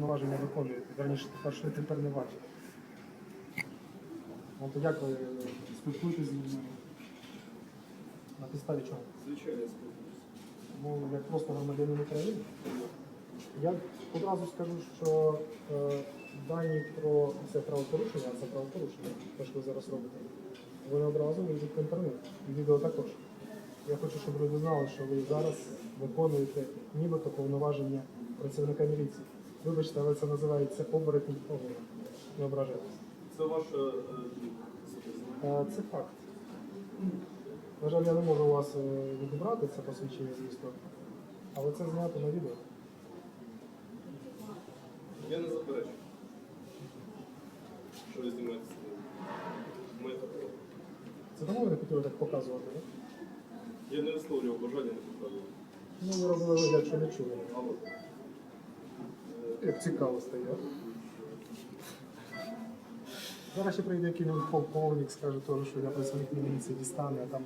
повноваження виконуєте. Верніше, тепер що тепер не ваші. Ну, то як ви спілкуєтесь з людьми? На підставі чого? Звичайно, я спілкуюся. Ну, як просто громадянин України. Я одразу скажу, що е, дані про це правопорушення, а це правопорушення, те, що ви зараз робите, вони одразу вийдуть в інтернет. І відео також. Я хочу, щоб люди знали, що ви зараз виконуєте нібито повноваження працівника міліції. Вибачте, але це називається оборотень огору. Не ображайтесь. Це ваша е, думка. Е, Це факт. На жаль, я не можу у вас е, відібрати це посвідчення, звісно, але це знято на відео. Я не заперечую. Що ви знімаєте? Моє. Це тому ви не хотіли так показувати, так? Я не висловлював бажання не показувати. Ну, ви робили вигляд, що не чули. Як цікаво стає. Зараз ще прийде який-небудь полковник, скаже теж, що я працівник міліції дістане, а там